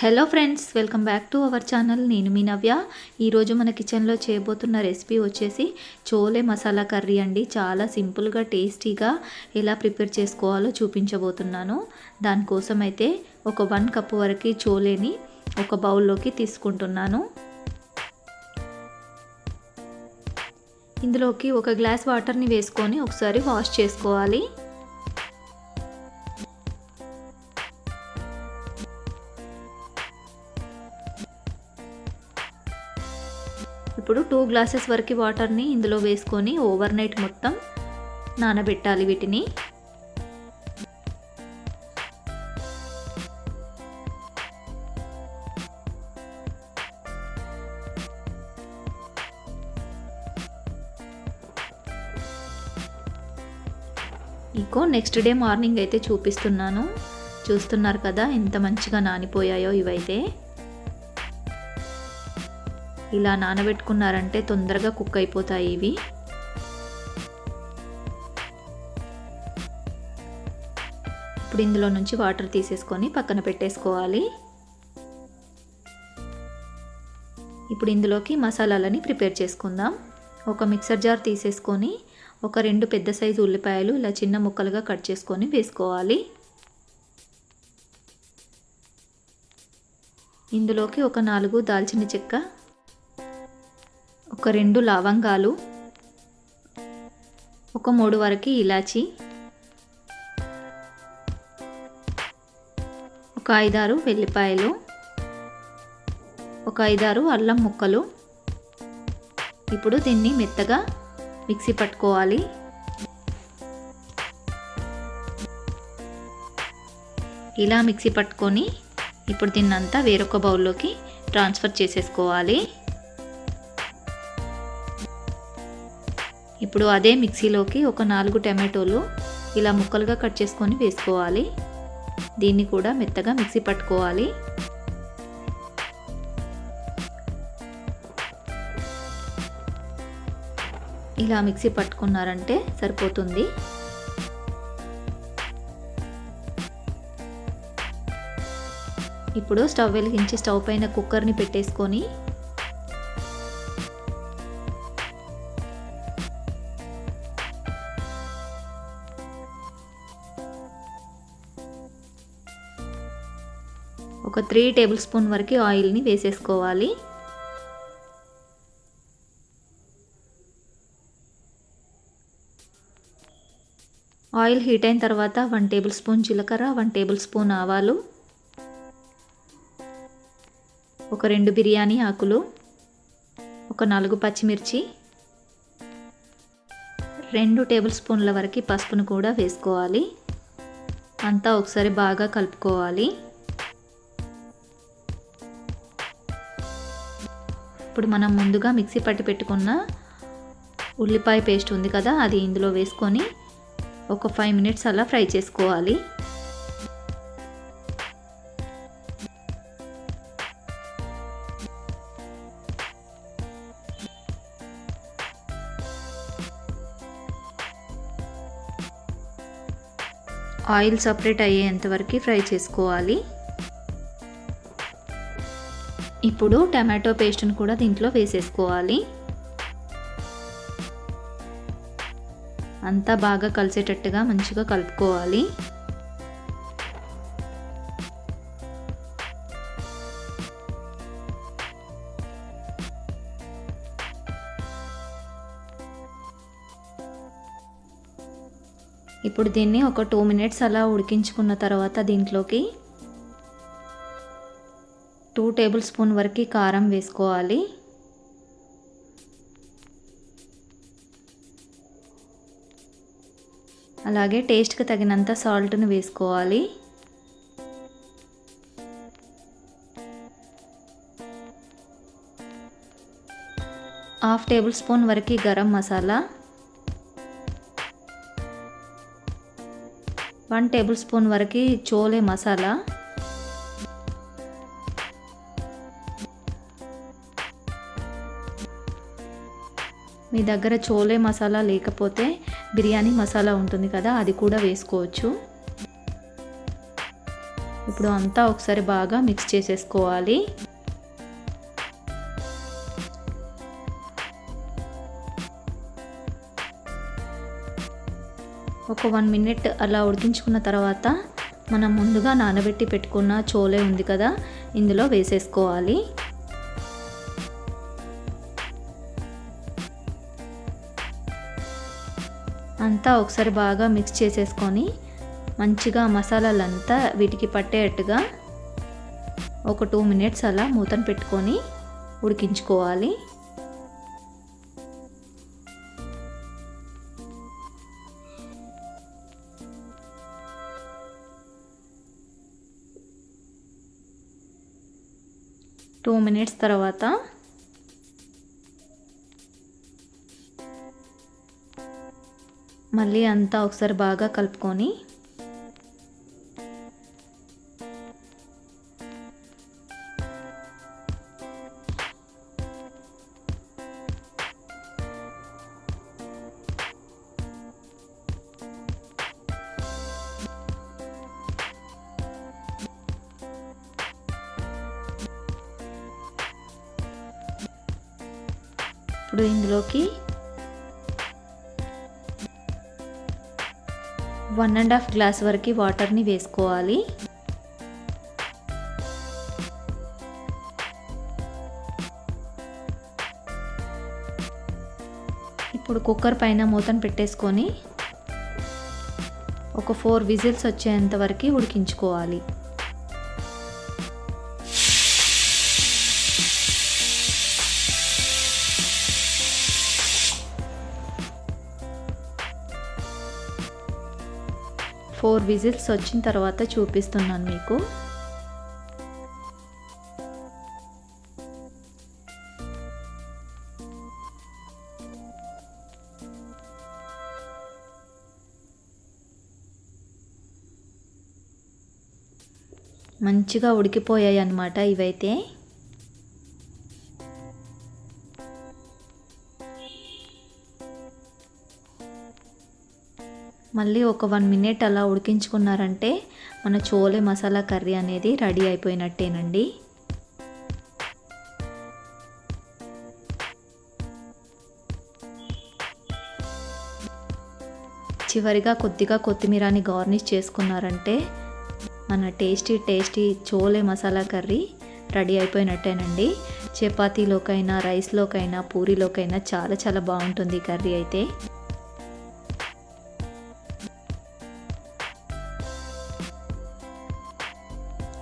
Hello friends welcome back to our channel నేను మీ నవ్య. ఈరోజు మన కిచెన్లో చేయబోతున్న రెసిపీ వచ్చేసి చోలే మసాలా కర్రీ అండి. చాలా సింపుల్గా టేస్టీగా ఎలా ప్రిపేర్ చేసుకోవాలో చూపించబోతున్నాను. దానికోసం అయితే ఒక వన్ కప్ వరకు చోలేని ఒక బౌల్లోకి తీసుకుంటున్నాను. ఇందులోకి ఒక గ్లాస్ వాటర్ని వేసుకొని ఒకసారి వాష్ చేసుకోవాలి. ఇప్పుడు టూ గ్లాసెస్ వరకు వాటర్ని ఇందులో వేసుకొని ఓవర్ నైట్ మొత్తం నానబెట్టాలి వీటిని. ఇంకో నెక్స్ట్ డే మార్నింగ్ అయితే చూపిస్తున్నాను. చూస్తున్నారు కదా ఎంత మంచిగా నానిపోయాయో ఇవైతే. ఇలా నానబెట్టుకున్నారంటే తొందరగా కుక్ అయిపోతాయి ఇవి. ఇప్పుడు ఇందులో నుంచి వాటర్ తీసేసుకొని పక్కన పెట్టేసుకోవాలి. ఇప్పుడు ఇందులోకి మసాలాలని ప్రిపేర్ చేసుకుందాం. ఒక మిక్సర్ జార్ తీసేసుకొని ఒక రెండు పెద్ద సైజు ఉల్లిపాయలు ఇలా చిన్న ముక్కలుగా కట్ చేసుకొని వేసుకోవాలి. ఇందులోకి ఒక నాలుగు దాల్చిన చెక్క ఒక రెండు లవంగాలు ఒక మూడు వరకు ఇలాచి ఒక ఐదారు వెల్లిపాయలు ఒక ఐదారు అల్లం ముక్కలు. ఇప్పుడు దీన్ని మెత్తగా మిక్సీ పట్టుకోవాలి. ఇలా మిక్సీ పట్టుకొని ఇప్పుడు దీన్నంతా వేరొక బౌల్లోకి ట్రాన్స్ఫర్ చేసేసుకోవాలి. ఇప్పుడు అదే మిక్సీలోకి ఒక నాలుగు టమాటోలు ఇలా ముక్కలుగా కట్ చేసుకొని వేసుకోవాలి. దీన్ని కూడా మెత్తగా మిక్సీ పట్టుకోవాలి. ఇలా మిక్సీ పట్టుకున్నారంటే సరిపోతుంది. ఇప్పుడు స్టవ్ వెలిగించి స్టవ్ పైన కుక్కర్ని పెట్టేసుకొని ఒక త్రీ టేబుల్ స్పూన్ వరకు ఆయిల్ని వేసేసుకోవాలి. ఆయిల్ హీట్ అయిన తర్వాత వన్ టేబుల్ స్పూన్ జీలకర్ర వన్ టేబుల్ స్పూన్ ఆవాలు ఒక రెండు బిర్యానీ ఆకులు ఒక నాలుగు పచ్చిమిర్చి రెండు టేబుల్ స్పూన్ల వరకు పసుపును కూడా వేసుకోవాలి. అంతా ఒకసారి బాగా కలుపుకోవాలి. ఇప్పుడు మనం ముందుగా మిక్సీ పట్టి పెట్టుకున్న ఉల్లిపాయ పేస్ట్ ఉంది కదా అది ఇందులో వేసుకొని ఒక ఫైవ్ మినిట్స్ అలా ఫ్రై చేసుకోవాలి. ఆయిల్ సపరేట్ అయ్యేంత వరకు ఫ్రై చేసుకోవాలి. ఇప్పుడు టమాటో పేస్ట్ని కూడా దీంట్లో వేసేసుకోవాలి. అంతా బాగా కలిసేటట్టుగా మంచిగా కలుపుకోవాలి. ఇప్పుడు దీన్ని ఒక టూ మినిట్స్ అలా ఉడికించుకున్న తర్వాత దీంట్లోకి టూ టేబుల్ స్పూన్ వరకు కారం వేసుకోవాలి. అలాగే టేస్ట్కి తగినంత సాల్ట్ని వేసుకోవాలి. హాఫ్ టేబుల్ స్పూన్ వరకు garam masala. One tablespoon వరకు చోలే మసాలా. మీ దగ్గర చోలే మసాలా లేకపోతే బిర్యానీ మసాలా ఉంటుంది కదా అది కూడా వేసుకోవచ్చు. ఇప్పుడు అంతా ఒకసారి బాగా మిక్స్ చేసేసుకోవాలి. ఒక వన్ మినిట్ అలా ఉడికించుకున్న తర్వాత మనం ముందుగా నానబెట్టి పెట్టుకున్న చోలే ఉంది కదా ఇందులో వేసేసుకోవాలి. అంతా ఒకసారి బాగా మిక్స్ చేసేసుకొని మంచిగా మసాలాలంతా వీటికి పట్టేటట్టుగా ఒక టూ మినిట్స్ అలా మూతను పెట్టుకొని ఉడికించుకోవాలి. టూ మినిట్స్ తర్వాత మళ్ళీ అంతా ఒకసారి బాగా కలుపుకొని ఇప్పుడు ఇందులోకి వన్ అండ్ హాఫ్ గ్లాస్ వరకు వాటర్ని వేసుకోవాలి. ఇప్పుడు కుక్కర్ పైన మూతను పెట్టేసుకొని ఒక ఫోర్ విజిల్స్ వచ్చేంత వరకు ఉడికించుకోవాలి. ఫోర్ విజిల్స్ వచ్చిన తర్వాత చూపిస్తున్నాను మీకు. మంచిగా ఉడికిపోయాయి అన్నమాట ఇవైతే. మళ్ళీ ఒక వన్ మినిట్ అలా ఉడికించుకున్నారంటే మన చోలే మసాలా కర్రీ అనేది రెడీ అయిపోయినట్టేనండి. చివరిగా కొద్దిగా కొత్తిమీరని గార్నిష్ చేసుకున్నారంటే మన tasty tasty chole masala curry ready అయిపోయినట్టేనండి. చపాతీలోకైనా రైస్లోకైనా పూరీలోకైనా చాలా చాలా బాగుంటుంది కర్రీ అయితే.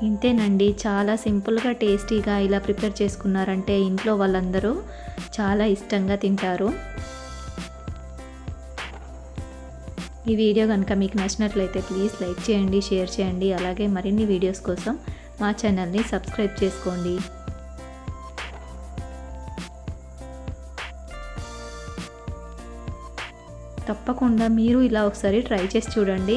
ఇంతేనండి. చాలా సింపుల్గా టేస్టీగా ఇలా ప్రిపేర్ చేసుకున్నారంటే ఇంట్లో వాళ్ళందరూ చాలా ఇష్టంగా తింటారు. ఈ వీడియో కనుక మీకు నచ్చినట్లయితే ప్లీజ్ లైక్ చేయండి షేర్ చేయండి. అలాగే మరిన్ని వీడియోస్ కోసం మా ఛానల్ని సబ్స్క్రైబ్ చేసుకోండి. తప్పకుండా మీరు ఇలా ఒకసారి ట్రై చేసి చూడండి.